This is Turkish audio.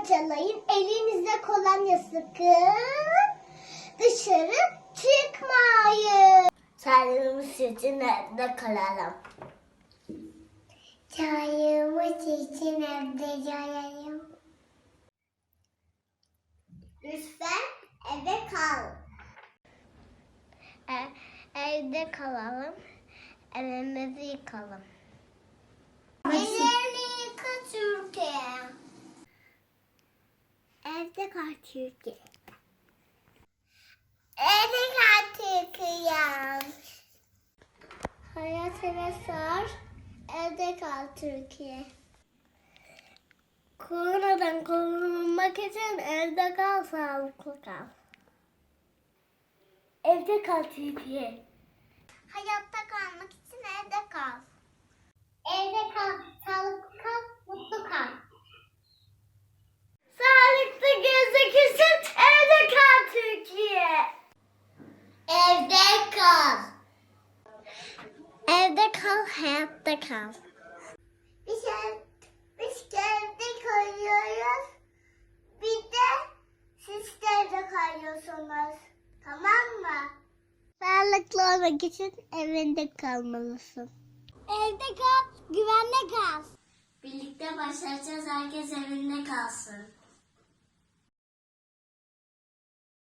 Dişinizi fırçalayın. Elinize kolonya sıkın. Dışarı çıkmayın. Çayımız için evde kalalım. Çayımız için evde kalalım. Lütfen eve kal. E, evde kalalım. Evimizi yıkalım. Evde kal Türkiye. Evde kal Türkiye. Hayatına sar. Evde kal Türkiye. Koronadan korunmak için evde kal, sağlıklı kal. Evde kal Türkiye. Hayatta kalmak için evde kal. Evde kal, sağlıklı kal, mutlu kal. Sağlıklı gözlük için evde kal Türkiye. Evde kal. Evde kal, hayatta kal. Biz, ev, biz evde kalıyoruz. Bir de siz de evde kalıyorsunuz. Tamam mı? Sağlıklı olmak için evinde kalmalısın. Evde kal, güvenle kal. Birlikte başlayacağız. Herkes evinde kalsın.